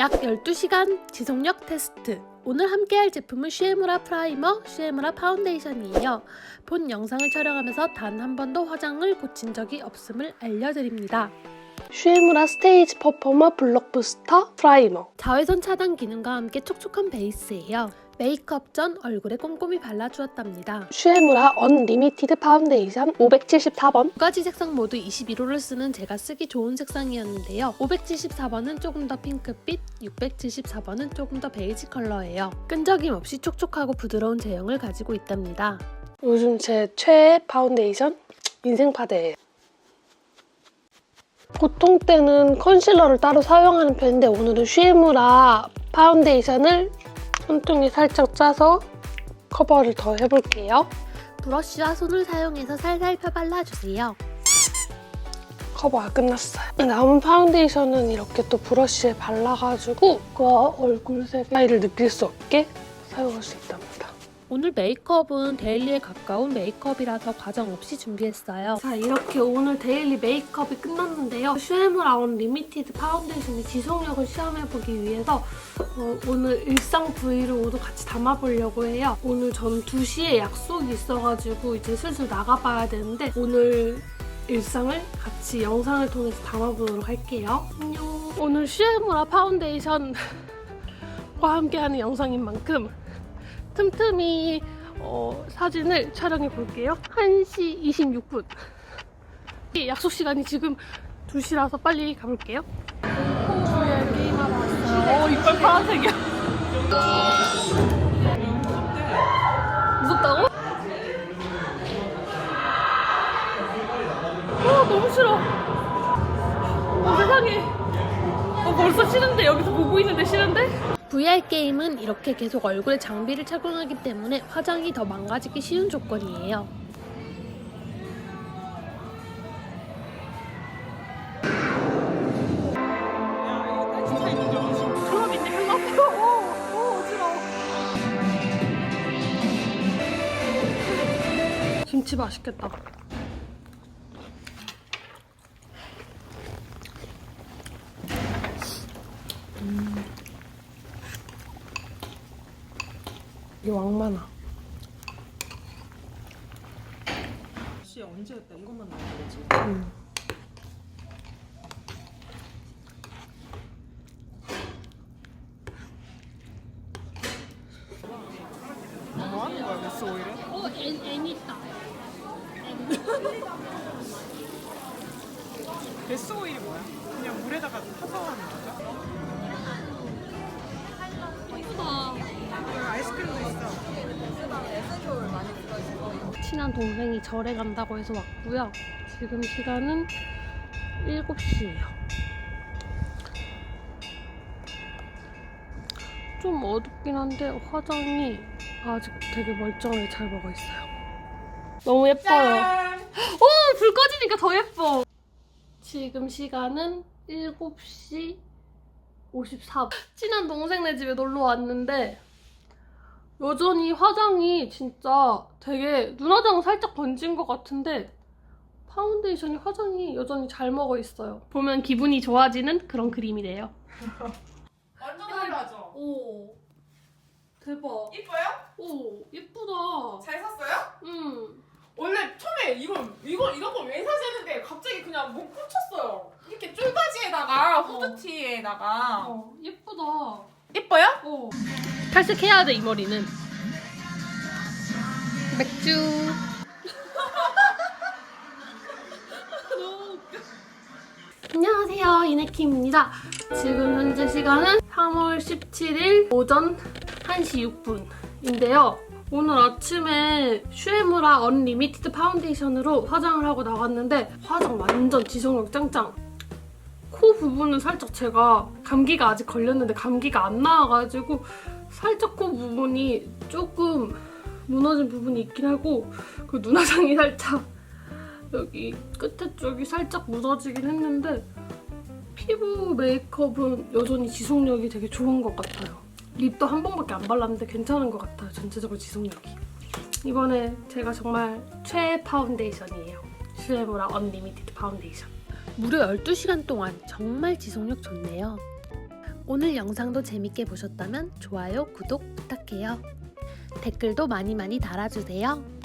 약 12시간 지속력 테스트. 오늘 함께할 제품은 슈에무라 프라이머, 슈에무라 파운데이션이에요. 본 영상을 촬영하면서 단 한 번도 화장을 고친 적이 없음을 알려드립니다. 슈에무라 스테이지 퍼포머 블록 부스터 프라이머 자외선 차단 기능과 함께 촉촉한 베이스예요. 메이크업 전 얼굴에 꼼꼼히 발라주었답니다. 슈에무라 언리미티드 파운데이션 574번 두 가지 색상 모두 21호를 쓰는 제가 쓰기 좋은 색상이었는데요. 574번은 조금 더 핑크빛, 674번은 조금 더 베이지 컬러예요. 끈적임 없이 촉촉하고 부드러운 제형을 가지고 있답니다. 요즘 제 최애 파운데이션 인생 파데예요 보통 때는 컨실러를 따로 사용하는 편인데 오늘은 슈에무라 파운데이션을 손등에 살짝 짜서 커버를 더 해볼게요 브러쉬와 손을 사용해서 살살 펴발라주세요. 커버가 끝났어요. 남은 파운데이션은 이렇게 또 브러쉬에 발라가지고 그 얼굴색 사이를 느낄 수 없게 사용할 수 있답니다. 오늘 메이크업은 데일리에 가까운 메이크업이라서 과정 없이 준비했어요. 자 이렇게 오늘 데일리 메이크업이 끝났는데요. 슈에무라 온 리미티드 파운데이션의 지속력을 시험해보기 위해서 어, 오늘 일상 브이로그도 같이 담아보려고 해요. 오늘 전 2시에 약속이 있어가지고 이제 슬슬 나가봐야 되는데 오늘 일상을 같이 영상을 통해서 담아보도록 할게요. 안녕. 오늘 슈에무라 파운데이션과 함께하는 영상인 만큼 틈틈이 어, 사진을 촬영해 볼게요. 1시 26분. 약속 시간이 지금 2시라서 빨리 가볼게요. 주에 게임하러 왔어요. 어, 이빨 파란색이야. 무섭다고? 어, 너무 싫어. 어, 세상에. 어, 벌써 싫은데, 여기서 보고 있는데 싫은데? VR 게임은 이렇게 계속 얼굴에 장비를 착용하기 때문에 화장이 더 망가지기 쉬운 조건이에요. 김치 맛있겠다. 이게 왕만아. 씨 언제였다 이것만 나온 거지. 음. 뭐 하는 거야 메스 오일은? 어, 애, 애 있다. 메스 오일이 뭐야? 그냥 물에다가 타서 하는 거죠? 친한 동생이 절에 간다고 해서 왔고요. 지금 시간은 7시예요. 좀 어둡긴 한데 화장이 아직 되게 멀쩡하게 잘 먹어 있어요. 너무 예뻐요. 오! 불 꺼지니까 더 예뻐! 지금 시간은 7시 54분. 친한 동생네 집에 놀러 왔는데 여전히 화장이 진짜 되게 눈화장 살짝 번진 것 같은데 파운데이션이 화장이 여전히 잘 먹어 있어요. 보면 기분이 좋아지는 그런 그림이래요. 완전 화려하죠? 오 대박. 이뻐요? 오 예쁘다. 잘 샀어요? 음. 원래 처음에 이걸 이걸 이런 걸왜 사시는데 갑자기 그냥 못 꽂혔어요. 이렇게 쫄바지에다가 후드티에다가 어. 탈색해야 돼 이 머리는. 맥주. 안녕하세요 이네키입니다. 지금 현재 시간은 3월 17일 오전 1시 6분인데요. 오늘 아침에 슈에무라 언리미티드 파운데이션으로 화장을 하고 나갔는데 화장 완전 지속력 짱짱. 코 부분은 살짝 제가 감기가 아직 걸렸는데 감기가 안 나와가지고 살짝 코 부분이 조금 무너진 부분이 있긴 하고 그 눈화장이 살짝 여기 끝에 쪽이 살짝 묻어지긴 했는데 피부 메이크업은 여전히 지속력이 되게 좋은 것 같아요. 립도 한 번밖에 안 발랐는데 괜찮은 것 같아요. 전체적으로 지속력이. 이번에 제가 정말 최애 파운데이션이에요. 슈에무라 언리미티드 파운데이션. 무려 12시간 동안 정말 지속력 좋네요. 오늘 영상도 재밌게 보셨다면 좋아요, 구독 부탁해요. 댓글도 많이 많이 달아주세요.